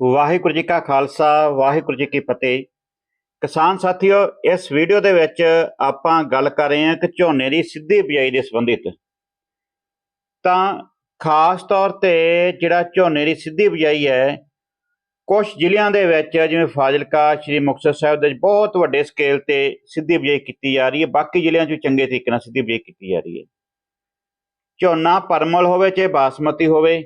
ਵਾਹਿਗੁਰੂ ਜੀ ਕਾ ਖਾਲਸਾ, ਵਾਹਿਗੁਰੂ ਜੀ ਕੀ ਫਤਿਹ। ਕਿਸਾਨ ਸਾਥੀਓ, ਇਸ ਵੀਡੀਓ ਦੇ ਵਿੱਚ ਆਪਾਂ ਗੱਲ ਕਰ ਰਹੇ ਹਾਂ ਕਿ ਝੋਨੇ ਦੀ ਸਿੱਧੀ ਬਿਜਾਈ ਦੇ ਸੰਬੰਧਿਤ। ਤਾਂ ਖਾਸ ਤੌਰ ਤੇ ਜਿਹੜਾ ਝੋਨੇ ਦੀ ਸਿੱਧੀ ਬਿਜਾਈ ਹੈ ਕੁਝ ਜ਼ਿਲ੍ਹਿਆਂ ਦੇ ਵਿੱਚ ਜਿਵੇਂ ਫਾਜ਼ਿਲਕਾ, ਸ਼੍ਰੀ ਮੁਕਤਸਰ ਸਾਹਿਬ ਦੇ ਬਹੁਤ ਵੱਡੇ ਸਕੇਲ ਤੇ ਸਿੱਧੀ ਬਿਜਾਈ ਕੀਤੀ ਜਾ ਰਹੀ ਹੈ। ਬਾਕੀ ਜ਼ਿਲ੍ਹਿਆਂ 'ਚ ਚੰਗੇ ਤਰੀਕੇ ਨਾਲ ਸਿੱਧੀ ਬਿਜਾਈ ਕੀਤੀ ਜਾ ਰਹੀ ਹੈ। ਝੋਨਾ ਪਰਮਲ ਹੋਵੇ ਚਾਹੇ ਬਾਸਮਤੀ ਹੋਵੇ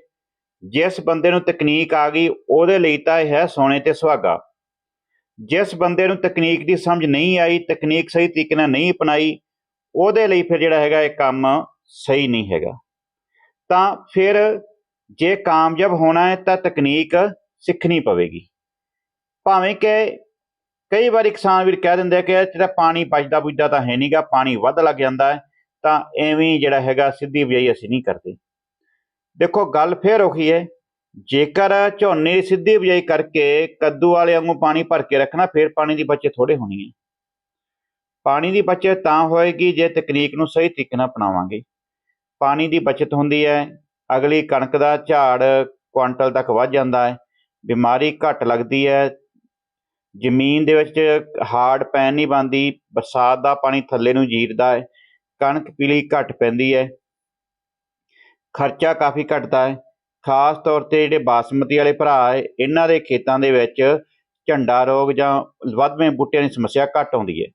ਜਿਸ ਬੰਦੇ ਨੂੰ ਤਕਨੀਕ ਆ ਗਈ, ਉਹਦੇ ਲਈ ਤਾਂ ਇਹ ਹੈ ਸੋਨੇ ਤੇ ਸੁਹਾਗਾ। ਜਿਸ ਬੰਦੇ ਨੂੰ ਤਕਨੀਕ ਦੀ ਸਮਝ ਨਹੀਂ ਆਈ, ਤਕਨੀਕ ਸਹੀ ਤਰੀਕੇ ਨਾਲ ਨਹੀਂ ਅਪਣਾਈ, ਉਹਦੇ ਲਈ ਫਿਰ ਜਿਹੜਾ ਹੈਗਾ ਇਹ ਕੰਮ ਸਹੀ ਨਹੀਂ ਹੈਗਾ। ਤਾਂ ਫਿਰ ਜੇ ਕਾਮਯਾਬ ਹੋਣਾ ਹੈ, ਤਾਂ ਤਕਨੀਕ ਸਿੱਖਣੀ ਪਵੇਗੀ। ਭਾਵੇਂ ਕਿ ਕਈ ਵਾਰੀ ਕਿਸਾਨ ਵੀਰ ਕਹਿ ਦਿੰਦੇ ਕਿ ਜਿਹੜਾ ਪਾਣੀ ਬਚਦਾ ਬੁਝਦਾ ਤਾਂ ਹੈ ਨਹੀਂਗਾ ਪਾਣੀ ਵੱਧ ਲੱਗ ਜਾਂਦਾ ਹੈ, ਤਾਂ ਐਵੇਂ ਜਿਹੜਾ ਹੈਗਾ ਸਿੱਧੀ ਬਿਜਾਈ ਅਸੀਂ ਨਹੀਂ ਕਰਦੇ। ਦੇਖੋ, ਗੱਲ ਫੇਰ ਉਹੀ ਹੈ, ਜੇਕਰ ਝੋਨੇ ਦੀ ਸਿੱਧੀ ਬਿਜਾਈ ਕਰਕੇ ਕੱਦੂ ਵਾਲੇ ਵਾਂਗੂ ਪਾਣੀ ਭਰ ਕੇ ਰੱਖਣਾ, ਫਿਰ ਪਾਣੀ ਦੀ ਬਚਤ ਥੋੜੇ ਹੋਣੀ ਹੈ। ਪਾਣੀ ਦੀ ਬਚਤ ਤਾਂ ਹੋਏਗੀ ਜੇ ਤਕਨੀਕ ਨੂੰ ਸਹੀ ਤਰੀਕੇ ਨਾਲ ਅਪਣਾਵਾਂਗੇ। ਪਾਣੀ ਦੀ ਬਚਤ ਹੁੰਦੀ ਹੈ, ਅਗਲੀ ਕਣਕ ਦਾ ਝਾੜ ਕੁਆਂਟਲ ਤੱਕ ਵੱਧ ਜਾਂਦਾ ਹੈ, ਬਿਮਾਰੀ ਘੱਟ ਲੱਗਦੀ ਹੈ, ਜ਼ਮੀਨ ਦੇ ਵਿੱਚ ਹਾਰਡ ਪੈਣ ਨਹੀਂ ਬੰਦੀ ਬਰਸਾਤ ਦਾ ਪਾਣੀ ਥੱਲੇ ਨੂੰ ਜੀਰਦਾ ਹੈ, ਕਣਕ ਪੀਲੀ ਘੱਟ ਪੈਂਦੀ ਹੈ ਖਰਚਾ ਕਾਫੀ ਘਟਦਾ ਹੈ। ਖਾਸ ਤੌਰ ਤੇ ਜਿਹੜੇ ਬਾਸਮਤੀ ਵਾਲੇ ਭਰਾ ਹੈ, ਇਹਨਾਂ ਦੇ ਖੇਤਾਂ ਦੇ ਵਿੱਚ ਝੰਡਾ ਰੋਗ ਜਾਂ ਵੱਧਵੇਂ ਬੂਟਿਆਂ ਦੀ ਸਮੱਸਿਆ ਘੱਟ ਆਉਂਦੀ ਹੈ।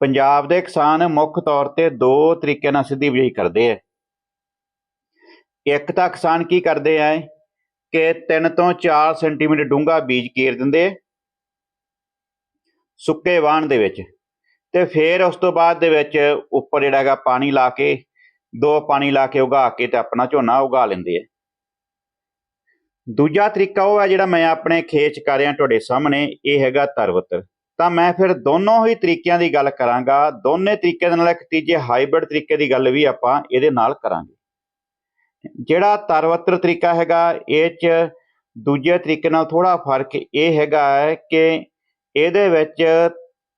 ਪੰਜਾਬ ਦੇ ਕਿਸਾਨ ਮੁੱਖ ਤੌਰ ਤੇ ਦੋ ਤਰੀਕੇ ਨਾਲ ਸਿੱਧੀ ਬਿਜਾਈ ਕਰਦੇ ਆ ਇੱਕ ਤਾਂ ਕਿਸਾਨ ਕੀ ਕਰਦੇ ਆ ਕਿ 3 ਤੋਂ 4 ਸੈਂਟੀਮੀਟਰ ਡੂੰਘਾ ਬੀਜ ਕੇਰ ਦਿੰਦੇ ਸੁੱਕੇ ਵਾਹਣ ਦੇ ਵਿੱਚ ਤੇ ਫਿਰ ਉਸ ਤੋਂ ਬਾਅਦ ਦੇ ਵਿੱਚ ਉੱਪਰ ਜਿਹੜਾ ਹੈਗਾ ਪਾਣੀ ਲਾ ਕੇ ਦੋ ਪਾਣੀ ਲਾ ਕੇ ਉਗਾ ਕੇ ਤੇ ਆਪਣਾ ਝੋਨਾ ਉਗਾ ਲੈਂਦੇ ਆ। ਦੂਜਾ ਤਰੀਕਾ ਉਹ ਹੈ ਜਿਹੜਾ ਮੈਂ ਆਪਣੇ ਖੇਤ 'ਚ ਕਰ ਰਿਹਾ ਤੁਹਾਡੇ ਸਾਹਮਣੇ, ਇਹ ਹੈਗਾ ਤਰਵਤਰ। ਤਾਂ ਮੈਂ ਫਿਰ ਦੋਨੋਂ ਹੀ ਤਰੀਕਿਆਂ ਦੀ ਗੱਲ ਕਰਾਂਗਾ, ਦੋਨੇ ਤਰੀਕੇ ਦੇ ਨਾਲ ਇੱਕ ਤੀਜੇ ਹਾਈਬ੍ਰਿਡ ਤਰੀਕੇ ਦੀ ਗੱਲ ਵੀ ਆਪਾਂ ਇਹਦੇ ਨਾਲ ਕਰਾਂਗੇ। ਜਿਹੜਾ ਤਰਵਤਰ ਤਰੀਕਾ ਹੈਗਾ, ਇਹ 'ਚ ਦੂਜੇ ਤਰੀਕੇ ਨਾਲ ਥੋੜਾ ਫ਼ਰਕ ਇਹ ਹੈਗਾ ਹੈ ਕਿ ਇਹਦੇ ਵਿੱਚ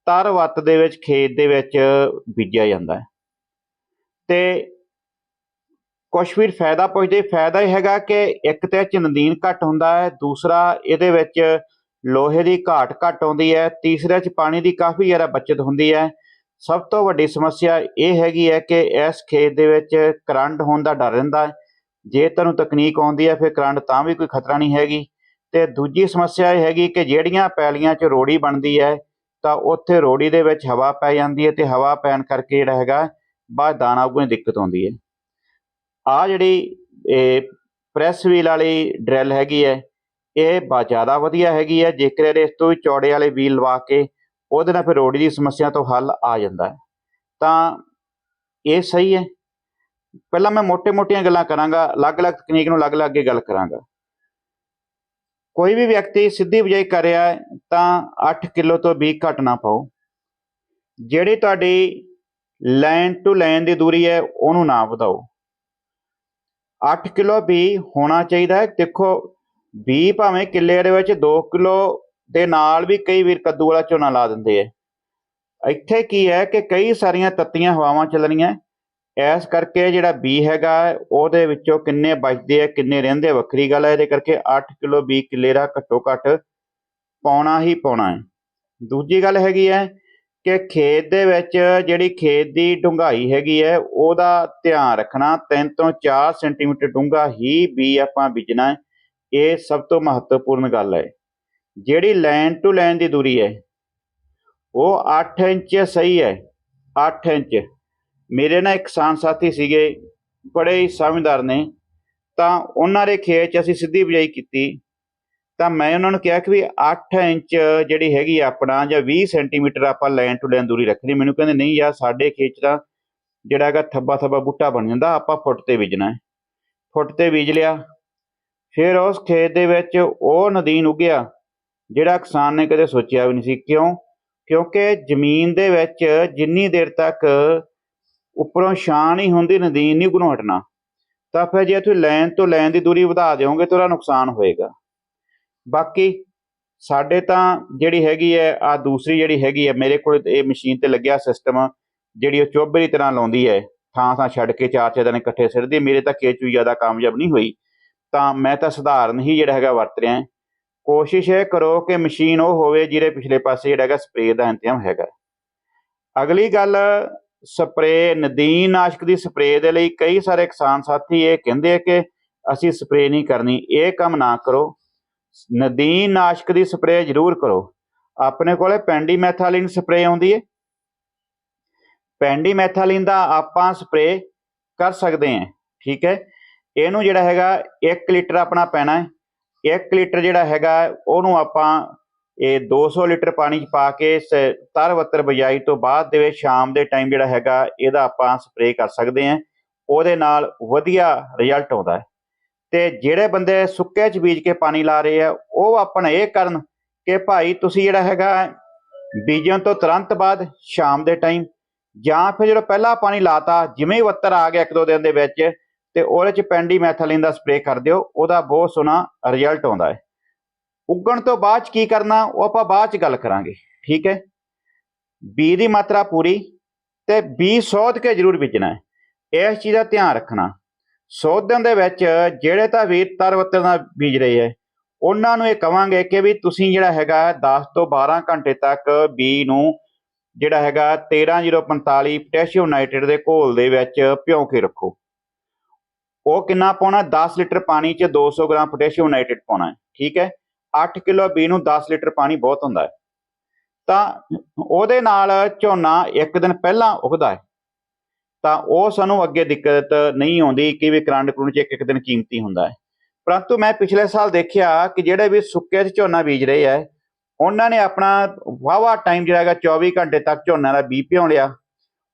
ਤਰ ਵੱਤ ਦੇ ਵਿੱਚ ਖੇਤ ਦੇ ਵਿੱਚ ਬੀਜਿਆ ਜਾਂਦਾ ਹੈ। ਤੇ ਕੁਛ ਵੀ ਫਾਇਦਾ ਪੁੱਛਦੇ, ਫਾਇਦਾ ਇਹ ਹੈਗਾ ਕਿ ਇੱਕ ਤੇ ਇਹ 'ਚ ਨਦੀਨ ਘੱਟ ਹੁੰਦਾ ਹੈ, ਦੂਸਰਾ ਇਹਦੇ ਵਿੱਚ ਲੋਹੇ ਦੀ ਘਾਟ ਘੱਟ ਆਉਂਦੀ ਹੈ, ਤੀਸਰੇ 'ਚ ਪਾਣੀ ਦੀ ਕਾਫੀ ਜ਼ਿਆਦਾ ਬਚਤ ਹੁੰਦੀ ਹੈ। ਸਭ ਤੋਂ ਵੱਡੀ ਸਮੱਸਿਆ ਇਹ ਹੈਗੀ ਹੈ ਕਿ ਇਸ ਖੇਤ ਦੇ ਵਿੱਚ ਕਰੰਟ ਹੋਣ ਦਾ ਡਰ ਰਹਿੰਦਾ ਹੈ। ਜੇ ਤੁਹਾਨੂੰ ਤਕਨੀਕ ਆਉਂਦੀ ਹੈ, ਫਿਰ ਕਰੰਟ ਤਾਂ ਵੀ ਕੋਈ ਖਤਰਾ ਨਹੀਂ ਹੈਗੀ। ਤੇ ਦੂਜੀ ਸਮੱਸਿਆ ਇਹ ਹੈਗੀ ਕਿ ਜਿਹੜੀਆਂ ਪੈਲੀਆਂ 'ਚ ਰੋੜੀ ਬਣਦੀ ਹੈ, ਤਾਂ ਉੱਥੇ ਰੋੜੀ ਦੇ ਵਿੱਚ ਹਵਾ ਪੈ ਜਾਂਦੀ ਹੈ ਤੇ ਹਵਾ ਪੈਣ ਕਰਕੇ ਜਿਹੜਾ ਹੈਗਾ ਬਾਅਦ ਦਾਣਾ ਉਗਣ ਦੀ ਦਿੱਕਤ ਆਉਂਦੀ ਹੈ। ਆ ਜਿਹੜੀ, ਇਹ ਪ੍ਰੈਸ ਵੀਲ ਵਾਲੀ ਡਰਿਲ ਹੈਗੀ ਹੈ, ਇਹ ਬਾ ਜ਼ਿਆਦਾ ਵਧੀਆ ਹੈਗੀ ਹੈ, ਜੇਕਰ ਇਸ ਤੋਂ ਵੀ ਚੌੜੇ ਵਾਲੇ ਵੀਲ ਲਵਾ ਕੇ ਉਹਦੇ ਨਾਲ ਫਿਰ ਰੋੜੀ ਦੀ ਸਮੱਸਿਆ ਤੋਂ ਹੱਲ ਆ ਜਾਂਦਾ ਹੈ। ਤਾਂ ਇਹ ਸਹੀ ਹੈ। ਪਹਿਲਾਂ ਮੈਂ ਮੋٹے-ਮੋਟੀਆਂ ਗੱਲਾਂ ਕਰਾਂਗਾ, ਅਲੱਗ-ਅਲੱਗ ਤਕਨੀਕ ਨੂੰ ਅਲੱਗ-ਅਲੱਗ ਅੱਗੇ ਗੱਲ ਕਰਾਂਗਾ। ਕੋਈ ਵੀ ਵਿਅਕਤੀ ਸਿੱਧੀ ਬਿਜਾਈ ਕਰ ਰਿਹਾ ਹੈ, ਤਾਂ 8 ਕਿਲੋ ਤੋਂ 20 ਘੱਟ ਨਾ ਪਾਓ। ਜਿਹੜੀ ਤੁਹਾਡੀ ਲਾਈਨ ਟੂ ਲਾਈਨ ਦੀ ਦੂਰੀ ਹੈ, ਉਹਨੂੰ ਨਾ ਵਧਾਓ। 8 ਕਿਲੋ ਬੀ ਹੋਣਾ ਚਾਹੀਦਾ ਹੈ। ਦੇਖੋ ਬੀ ਭਾਵੇਂ ਕਿੱਲੇ ਦੇ ਵਿੱਚ 2 ਕਿਲੋ ਦੇ ਨਾਲ ਵੀ ਕਈ ਵੀਰ ਕੱਦੂ ਵਾਲਾ ਝੋਨਾ ਲਾ ਦਿੰਦੇ ਆ। ਇੱਥੇ ਕੀ ਹੈ ਕਿ ਕਈ ਸਾਰੀਆਂ ਤੱਤੀਆਂ ਹਵਾਵਾਂ ਚੱਲਣੀਆਂ। ਇਸ ਕਰਕੇ ਜਿਹੜਾ ਬੀ ਹੈਗਾ, ਉਹਦੇ ਵਿੱਚੋਂ ਕਿੰਨੇ ਬਚਦੇ ਆ, ਕਿੰਨੇ ਰਹਿੰਦੇ ਵੱਖਰੀ ਗੱਲ ਹੈ। ਇਹਦੇ ਕਰਕੇ 8 ਕਿਲੋ ਬੀ ਕਿੱਲੇ ਦਾ ਘੱਟੋ ਘੱਟ ਪਾਉਣਾ ਹੀ ਪਾਉਣਾ ਹੈ। ਦੂਜੀ ਗੱਲ ਹੈਗੀ ਹੈ ਕਿ ਖੇਤ ਦੇ ਵਿੱਚ ਜਿਹੜੀ ਖੇਤ ਦੀ ਡੂੰਘਾਈ ਹੈਗੀ ਹੈ, ਉਹਦਾ ਧਿਆਨ ਰੱਖਣਾ 3 ਤੋਂ 4 ਸੈਂਟੀਮੀਟਰ ਡੂੰਘਾ ਹੀ ਬੀ ਆਪਾਂ ਬੀਜਣਾ ਇਹ ਸਭ ਤੋਂ ਮਹੱਤਵਪੂਰਨ ਗੱਲ ਹੈ। ਜਿਹੜੀ ਲਾਈਨ ਟੂ ਲਾਈਨ ਦੀ ਦੂਰੀ ਹੈ, ਉਹ 8 ਇੰਚ ਸਹੀ ਹੈ 8 ਇੰਚ। ਮੇਰੇ ਨਾਲ ਇੱਕ ਕਿਸਾਨ ਸਾਥੀ ਸੀਗੇ, ਬੜੇ ਹੀ ਸਮਝਦਾਰ ਨੇ, ਤਾਂ ਉਹਨਾਂ ਦੇ ਖੇਤ 'ਚ ਅਸੀਂ ਸਿੱਧੀ ਬਿਜਾਈ ਕੀਤੀ। ਤਾਂ ਮੈਂ ਉਹਨਾਂ ਨੂੰ ਕਿਹਾ ਕਿ ਵੀ 8 ਇੰਚ ਜਿਹੜੀ ਹੈਗੀ ਆਪਣਾ ਜਾਂ 20 ਸੈਂਟੀਮੀਟਰ ਆਪਾਂ ਲਾਈਨ ਟੂ ਲਾਈਨ ਦੂਰੀ ਰੱਖਣੀ। ਮੈਨੂੰ ਕਹਿੰਦੇ, ਨਹੀਂ ਯਾਰ, ਸਾਡੇ ਖੇਤ 'ਚ ਤਾਂ ਜਿਹੜਾ ਹੈਗਾ ਥੱਬਾ ਥੱਬਾ ਬੂਟਾ ਬਣ ਜਾਂਦਾ, ਆਪਾਂ ਫੁੱਟ ਤੇ ਬੀਜਣਾ ਹੈ। ਫੁੱਟ ਤੇ ਬੀਜ ਲਿਆ। ਫਿਰ ਉਸ ਖੇਤ ਦੇ ਵਿੱਚ ਉਹ ਨਦੀਨ ਉਗਿਆ, ਜਿਹੜਾ ਕਿਸਾਨ ਨੇ ਕਦੇ ਸੋਚਿਆ ਵੀ ਨਹੀਂ ਸੀ। ਕਿਉਂ? ਕਿਉਂਕਿ ਜ਼ਮੀਨ ਦੇ ਵਿੱਚ ਜਿੰਨੀ ਦੇਰ ਤੱਕ ਉੱਪਰੋਂ ਛਾਂ ਨਹੀਂ ਹੁੰਦੀ, ਨਦੀਨ ਨਹੀਂ ਉਗਣੋਂ ਹਟਣਾ। ਤਾਂ ਫਿਰ ਜੇ ਤੁਸੀਂ ਲਾਈਨ ਤੋਂ ਲਾਈਨ ਦੀ ਦੂਰੀ ਵਧਾ ਦਿਓਗੇ, ਤਾਂ ਉਹਦਾ ਨੁਕਸਾਨ ਹੋਏਗਾ। ਬਾਕੀ ਸਾਡੇ ਤਾਂ ਜਿਹੜੀ ਹੈਗੀ ਹੈ ਆ ਦੂਸਰੀ ਜਿਹੜੀ ਹੈਗੀ ਹੈ, ਮੇਰੇ ਕੋਲ ਇਹ ਮਸ਼ੀਨ ਤੇ ਲੱਗਿਆ ਸਿਸਟਮ ਜਿਹੜੀ ਉਹ ਚੋਬੇ ਤਰ੍ਹਾਂ ਲਾਉਂਦੀ ਹੈ। ਥਾਂ ਥਾਂ ਛੱਡ ਕੇ ਚਾਰ ਚਾਰ ਦਿਨ ਇਕੱਠੇ ਸਿਰਦੀ, ਮੇਰੇ ਤਾਂ ਖੇਤ ਜ਼ਿਆਦਾ ਕਾਮਯਾਬ ਨਹੀਂ ਹੋਈ। ਤਾਂ ਮੈਂ ਤਾਂ ਸਧਾਰਨ ਹੀ ਜਿਹੜਾ ਹੈਗਾ ਵਰਤ ਰਿਹਾ। ਕੋਸ਼ਿਸ਼ ਇਹ ਕਰੋ ਕਿ ਮਸ਼ੀਨ ਉਹ ਹੋਵੇ ਜਿਹਦੇ ਪਿਛਲੇ ਪਾਸੇ ਜਿਹੜਾ ਹੈਗਾ ਸਪਰੇਅ ਦਾ ਇੰਤਜ਼ਾਮ ਹੈਗਾ। ਅਗਲੀ ਗੱਲ ਸਪਰੇਅ ਨਦੀਨ ਨਾਸ਼ਕ ਦੀ ਸਪਰੇਅ ਦੇ ਲਈ ਕਈ ਸਾਰੇ ਕਿਸਾਨ ਸਾਥੀ ਇਹ ਕਹਿੰਦੇ ਆ ਕਿ ਅਸੀਂ ਸਪਰੇਅ ਨਹੀਂ ਕਰਨੀ, ਇਹ ਕੰਮ ਨਾ ਕਰੋ। ਨਦੀਨ ਨਾਸ਼ਕ ਦੀ ਸਪਰੇਅ ਜ਼ਰੂਰ ਕਰੋ। ਆਪਣੇ ਕੋਲੇ ਪੈਂਡੀਮੈਥਾਲਿਨ ਸਪਰੇਅ ਆਉਂਦੀ ਹੈ ਪੈਂਡੀਮੈਥਾਲਿਨ ਦਾ ਆਪਾਂ ਸਪਰੇਅ ਕਰ ਸਕਦੇ ਹਾਂ ਠੀਕ ਹੈ ਇਹਨੂੰ ਜਿਹੜਾ ਹੈਗਾ 1 ਲੀਟਰ ਆਪਣਾ ਪੈਣਾ ਹੈ 1 ਲੀਟਰ ਜਿਹੜਾ ਹੈਗਾ, ਉਹਨੂੰ ਆਪਾਂ ਇਹ 200 ਲੀਟਰ ਪਾਣੀ ਚ ਪਾ ਕੇ ਸ- ਤਰ ਵੱਤਰ ਬਜਾਈ ਤੋਂ ਬਾਅਦ ਦੇ ਵਿੱਚ ਸ਼ਾਮ ਦੇ ਟਾਈਮ ਜਿਹੜਾ ਹੈਗਾ, ਇਹਦਾ ਆਪਾਂ ਸਪਰੇਅ ਕਰ ਸਕਦੇ ਹਾਂ ਉਹਦੇ ਨਾਲ ਵਧੀਆ ਰਿਜ਼ਲਟ ਆਉਂਦਾ ਹੈ ਤੇ ਜਿਹੜੇ ਬੰਦੇ ਸੁੱਕੇ ਚ ਬੀਜ ਕੇ ਪਾਣੀ ਲਾ ਰਹੇ ਆ, ਉਹ ਆਪਣਾ ਇਹ ਕਰਨ ਕਿ ਭਾਈ ਤੁਸੀਂ ਜਿਹੜਾ ਹੈਗਾ ਬੀਜਣ ਤੋਂ ਤੁਰੰਤ ਬਾਅਦ ਸ਼ਾਮ ਦੇ ਟਾਈਮ ਜਾਂ ਫਿਰ ਜਦੋਂ ਪਹਿਲਾਂ ਪਾਣੀ ਲਾਤਾ, ਜਿਵੇਂ ਹੀ ਵੱਤਰ ਆ ਗਿਆ ਇੱਕ ਦੋ ਦਿਨ ਦੇ ਵਿੱਚ ਤੇ ਉਹਦੇ ਚ ਪੈਂਡੀਮੈਥਲਿਨ ਦਾ ਸਪਰੇਅ ਕਰ ਦਿਓ, ਉਹਦਾ ਬਹੁਤ ਸੋਹਣਾ ਰਿਜ਼ਲਟ ਆਉਂਦਾ ਹੈ। ਉੱਗਣ ਤੋਂ ਬਾਅਦ ਚ ਕੀ ਕਰਨਾ, ਉਹ ਆਪਾਂ ਬਾਅਦ ਚ ਗੱਲ ਕਰਾਂਗੇ, ਠੀਕ ਹੈ? ਬੀ ਦੀ ਮਾਤਰਾ ਪੂਰੀ ਤੇ ਬੀ ਸੋਧ ਕੇ ਜ਼ਰੂਰ ਬੀਜਣਾ ਹੈ। ਇਸ ਚੀਜ਼ ਦਾ ਧਿਆਨ ਰੱਖਣਾ। ਸੋਧਣ ਦੇ ਵਿੱਚ ਜਿਹੜੇ ਤਾਂ ਵੀਰ ਤਰਵੱਤਰ ਨਾਲ ਬੀਜ ਰਹੇ ਹੈ, ਉਹਨਾਂ ਨੂੰ ਇਹ ਕਵਾਂਗੇ ਕਿ ਵੀ ਤੁਸੀਂ ਜਿਹੜਾ ਹੈਗਾ 10 ਤੋਂ 12 ਘੰਟੇ ਤੱਕ ਬੀ ਨੂੰ ਜਿਹੜਾ ਹੈਗਾ 13045 ਪੋਟਾਸ਼ੀਅਮ ਨਾਈਟ੍ਰੇਟ ਦੇ ਘੋਲ ਦੇ ਵਿੱਚ ਭਿਉਂ ਕੇ ਰੱਖੋ। ਉਹ ਕਿੰਨਾ ਪਾਉਣਾ? 10 ਲੀਟਰ ਪਾਣੀ 'ਚ 200 ਗ੍ਰਾਮ ਪੋਟਾਸ਼ੀਅਮ ਨਾਈਟ੍ਰੇਟ ਪਾਉਣਾ ਠੀਕ ਹੈ? 8 ਕਿਲੋ ਬੀ ਨੂੰ 10 ਲੀਟਰ ਪਾਣੀ ਬਹੁਤ ਹੁੰਦਾ ਹੈ। ਤਾਂ ਉਹਦੇ ਨਾਲ ਝੋਨਾ ਇੱਕ ਦਿਨ ਪਹਿਲਾਂ ਉਗਦਾ ਹੈ। ਤਾਂ ਉਹ ਸਾਨੂੰ ਅੱਗੇ ਦਿੱਕਤ ਨਹੀਂ ਆਉਂਦੀ ਕਿ ਵੀ ਕਰੰਟ ਕਰੂਣ 'ਚ ਇੱਕ ਇੱਕ ਦਿਨ ਕੀਮਤੀ ਹੁੰਦਾ ਹੈ। ਪਰੰਤੂ ਮੈਂ ਪਿਛਲੇ ਸਾਲ ਦੇਖਿਆ ਕਿ ਜਿਹੜੇ ਵੀ ਸੁੱਕੇ 'ਚ ਝੋਨਾ ਬੀਜ ਰਹੇ ਆ ਉਹਨਾਂ ਨੇ ਆਪਣਾ ਵਾਵਾ ਟਾਈਮ ਜਿਹੜਾ ਹੈਗਾ 24 ਘੰਟੇ ਤੱਕ ਝੋਨਾ ਦਾ ਬੀਜ ਭਿਉਂ ਲਿਆ।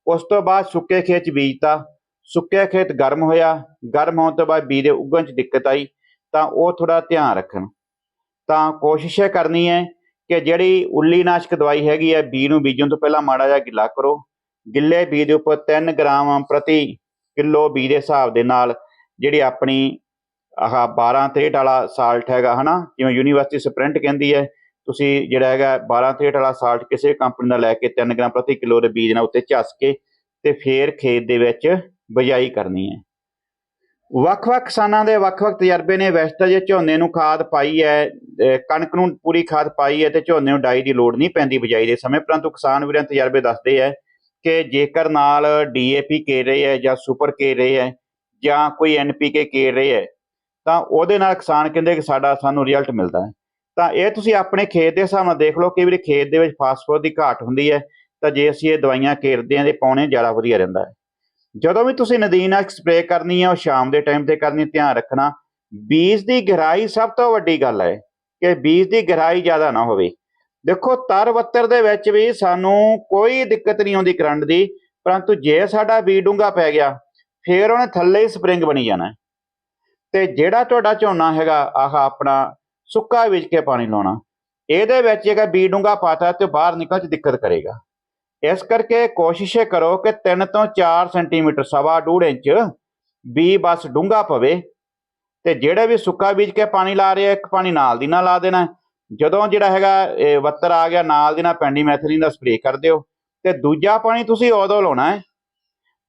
ਉਸ ਤੋਂ ਬਾਅਦ ਸੁੱਕੇ ਖੇਤ 'ਚ ਬੀਜਤਾ। ਸੁੱਕੇ ਖੇਤ ਗਰਮ ਹੋਇਆ। ਗਰਮ ਹੋਣ ਤੋਂ ਬਾਅਦ ਬੀਜ ਦੇ ਉੱਗਣ 'ਚ ਦਿੱਕਤ ਆਈ, ਤਾਂ ਉਹ ਥੋੜਾ ਧਿਆਨ ਰੱਖਣ। ਤਾਂ ਕੋਸ਼ਿਸ਼ ਇਹ ਕਰਨੀ ਹੈ ਕਿ ਜਿਹੜੀ ਉੱਲੀ ਨਾਸ਼ਕ ਦਵਾਈ ਹੈਗੀ ਹੈ ਬੀ ਨੂੰ ਬੀਜਣ ਤੋਂ ਪਹਿਲਾਂ ਮਾੜਾ ਜਿਹਾ ਗਿੱਲਾ ਕਰੋ। ਗਿੱਲੇ ਬੀਜ ਦੇ ਉੱਪਰ 3 ਗ੍ਰਾਮ ਪ੍ਰਤੀ ਕਿਲੋ ਬੀਜ ਦੇ ਹਿਸਾਬ ਦੇ ਨਾਲ ਜਿਹੜੀ ਆਪਣੀ ਆਹ 12 63 ਵਾਲਾ ਸਾਲਟ ਹੈਗਾ, ਹਨਾ? ਜਿਵੇਂ ਯੂਨੀਵਰਸਿਟੀ ਸਪ੍ਰਿੰਟ ਕਹਿੰਦੀ ਹੈ, ਤੁਸੀਂ ਜਿਹੜਾ ਹੈਗਾ 12 63 ਵਾਲਾ ਸਾਲਟ ਕਿਸੇ ਕੰਪਨੀ ਦਾ ਲੈ ਕੇ 3 ਗ੍ਰਾਮ ਪ੍ਰਤੀ ਕਿਲੋ ਦੇ ਬੀਜ ਨਾਲ ਉੱਤੇ ਝੱਸ ਕੇ ਤੇ ਫੇਰ ਖੇਤ ਦੇ ਵਿੱਚ ਬਜਾਈ ਕਰਨੀ ਹੈ। ਵੱਖ-ਵੱਖ ਕਿਸਾਨਾਂ ਦੇ ਵੱਖ-ਵੱਖ ਤਜਰਬੇ ਨੇ, ਵੈਸੇ ਤਾਂ ਜੇ ਝੋਨੇ ਨੂੰ ਖਾਦ ਪਾਈ ਹੈ ਕਣਕ ਨੂੰ ਪੂਰੀ ਖਾਦ ਪਾਈ ਹੈ ਤੇ ਝੋਨੇ ਨੂੰ ਡਾਈ ਦੀ ਲੋੜ ਨਹੀਂ ਪੈਂਦੀ ਬਜਾਈ ਦੇ ਸਮੇਂ, ਪਰੰਤੂ ਕਿਸਾਨ ਵੀਰਾਂ ਦੇ ਤਜਰਬੇ ਦੱਸਦੇ ਹੈ ਕਿ ਜੇਕਰ ਨਾਲ ਡੀਏਪੀ ਕੇ ਰਹੇ ਹੈ ਜਾਂ ਸੁਪਰ ਕੇ ਰਹੇ ਹੈ ਜਾਂ ਕੋਈ ਐਨਪੀਕੇ ਕੇ ਰਹੇ ਹੈ, ਤਾਂ ਉਹਦੇ ਨਾਲ ਕਿਸਾਨ ਕਹਿੰਦੇ ਕਿ ਸਾਡਾ ਸਾਨੂੰ ਰਿਜ਼ਲਟ ਮਿਲਦਾ ਹੈ। ਤਾਂ ਇਹ ਤੁਸੀਂ ਆਪਣੇ ਖੇਤ ਦੇ ਹਿਸਾਬ ਨਾਲ ਦੇਖ ਲਓ ਕਿ ਵੀ ਖੇਤ ਦੇ ਵਿੱਚ ਫਾਸਫੋਰਸ ਦੀ ਘਾਟ ਹੁੰਦੀ ਹੈ, ਤਾਂ ਜੇ ਅਸੀਂ ਇਹ ਦਵਾਈਆਂ ਕੇਰਦੇ ਆਂ ਤੇ ਪਾਉਣੇ ਜ਼ਿਆਦਾ ਵਧੀਆ ਰਹਿੰਦਾ ਹੈ। ਜਦੋਂ ਵੀ ਤੁਸੀਂ ਨਦੀਨ ਸਪਰੇਅ ਕਰਨੀ ਹੈ, ਉਹ ਸ਼ਾਮ ਦੇ ਟਾਈਮ ਤੇ ਕਰਨੀ ਧਿਆਨ ਰੱਖਣਾ। ਬੀਜ ਦੀ ਗਹਿਰਾਈ ਸਭ ਤੋਂ ਵੱਡੀ ਗੱਲ ਹੈ ਕਿ ਬੀਜ ਦੀ ਗਹਿਰਾਈ ਜ਼ਿਆਦਾ ਨਾ ਹੋਵੇ। ਦੇਖੋ, ਤਰ ਵੱਤਰ ਦੇ ਵਿੱਚ ਵੀ ਸਾਨੂੰ ਕੋਈ ਦਿੱਕਤ ਨਹੀਂ ਆਉਂਦੀ ਕਰੰਟ ਦੀ, ਪਰੰਤੂ ਜੇ ਸਾਡਾ ਬੀ ਡੂੰਘਾ ਪੈ ਗਿਆ, ਫੇਰ ਉਹਨੇ ਥੱਲੇ ਹੀ ਸਪਰਿੰਗ ਬਣੀ ਜਾਣਾ ਹੈ। ਤੇ ਜਿਹੜਾ ਤੁਹਾਡਾ ਝੋਨਾ ਹੈਗਾ, ਆਹ ਆਪਣਾ ਸੁੱਕਾ ਬੀਜ ਕੇ ਪਾਣੀ ਲਾਉਣਾ, ਇਹਦੇ ਵਿੱਚ ਜੇਕਰ ਬੀ ਡੂੰਘਾ ਪਾਤਾ ਤੇ ਬਾਹਰ ਨਿਕਲ ਚ ਦਿੱਕਤ ਕਰੇਗਾ ਇਸ ਕਰਕੇ ਕੋਸ਼ਿਸ਼ ਇਹ ਕਰੋ ਕਿ 3 ਤੋਂ 4 ਸੈਂਟੀਮੀਟਰ ਸਵਾ ਡੂਢ ਇੰਚ ਬੀ ਬਸ ਡੂੰਘਾ ਪਵੇ, ਤੇ ਜਿਹੜਾ ਵੀ ਸੁੱਕਾ ਬੀਜ ਕੇ ਪਾਣੀ ਲਾ ਰਿਹਾ ਇੱਕ ਪਾਣੀ ਨਾਲ ਦੀ ਨਾਲ ਲਾ ਦੇਣਾ ਜਦੋਂ ਜਿਹੜਾ ਹੈਗਾ ਵੱਤਰ ਆ ਗਿਆ, ਨਾਲ ਦੀ ਨਾਲ ਪੈਂਡੀਮੈਥਲਿਨ ਦਾ ਸਪਰੇਅ ਕਰ ਦਿਓ। ਤੇ ਦੂਜਾ ਪਾਣੀ ਤੁਸੀਂ ਉਦੋਂ ਲਾਉਣਾ ਹੈ,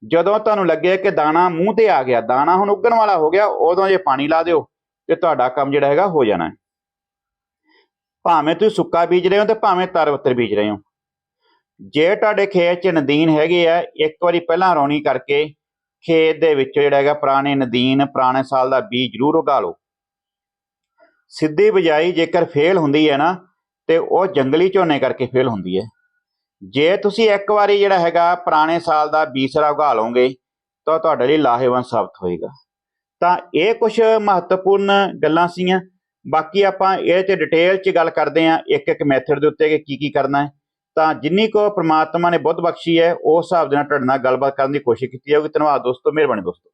ਜਦੋਂ ਤੁਹਾਨੂੰ ਲੱਗੇ ਕਿ ਦਾਣਾ ਮੂੰਹ ਤੇ ਆ ਗਿਆ, ਦਾਣਾ ਹੁਣ ਉੱਗਣ ਵਾਲਾ ਹੋ ਗਿਆ, ਉਦੋਂ ਜੇ ਪਾਣੀ ਲਾ ਦਿਓ ਤੇ ਤੁਹਾਡਾ ਕੰਮ ਜਿਹੜਾ ਹੈਗਾ ਹੋ ਜਾਣਾ ਭਾਵੇਂ ਤੁਸੀਂ ਸੁੱਕਾ ਬੀਜ ਰਹੇ ਹੋ ਤੇ ਭਾਵੇਂ ਤਰ ਵੱਤਰ ਬੀਜ ਰਹੇ ਹੋ। ਜੇ ਤੁਹਾਡੇ ਖੇਤ 'ਚ ਨਦੀਨ ਹੈਗੇ ਆ, ਇੱਕ ਵਾਰੀ ਪਹਿਲਾਂ ਰੌਣੀ ਕਰਕੇ ਖੇਤ ਦੇ ਵਿੱਚ ਜਿਹੜਾ ਹੈਗਾ ਪੁਰਾਣੇ ਨਦੀਨ, ਪੁਰਾਣੇ ਸਾਲ ਦਾ ਬੀਜ ਜ਼ਰੂਰ ਉਗਾ ਲਓ। ਸਿੱਧੀ ਬਜਾਈ ਜੇਕਰ ਫੇਲ ਹੁੰਦੀ ਹੈ ਨਾ, ਤੇ ਉਹ ਜੰਗਲੀ ਝੋਨੇ ਕਰਕੇ ਫੇਲ ਹੁੰਦੀ ਹੈ। ਜੇ ਤੁਸੀਂ ਇੱਕ ਵਾਰੀ ਜਿਹੜਾ ਹੈਗਾ ਪੁਰਾਣੇ ਸਾਲ ਦਾ ਬੀਸਰਾ ਉਗਾ ਲਓਗੇ, ਤਾਂ ਤੁਹਾਡੇ ਲਈ ਲਾਹੇਵੰਦ ਸਾਬਤ ਹੋਏਗਾ। ਤਾਂ ਇਹ ਕੁਝ ਮਹੱਤਵਪੂਰਨ ਗੱਲਾਂ ਸੀਗੀਆਂ। ਬਾਕੀ ਆਪਾਂ ਇਹ 'ਚ ਡਿਟੇਲ 'ਚ ਗੱਲ ਕਰਦੇ ਹਾਂ ਇੱਕ ਇੱਕ ਮੈਥਡ ਦੇ ਉੱਤੇ ਕਿ ਕੀ ਕੀ ਕਰਨਾ ਹੈ। ਤਾਂ ਜਿੰਨੀ ਕੋ ਪ੍ਰਮਾਤਮਾ ਨੇ ਬੁੱਧ ਬਖਸ਼ੀ ਹੈ, ਉਸ ਹਿਸਾਬ ਦੇ ਨਾਲ ਤੁਹਾਡੇ ਨਾਲ ਗੱਲਬਾਤ ਕਰਨ ਦੀ ਕੋਸ਼ਿਸ਼ ਕੀਤੀ ਜਾਊਗੀ। ਧੰਨਵਾਦ ਦੋਸਤੋ, ਮਿਹਰਬਾਨੀ ਦੋਸਤੋ।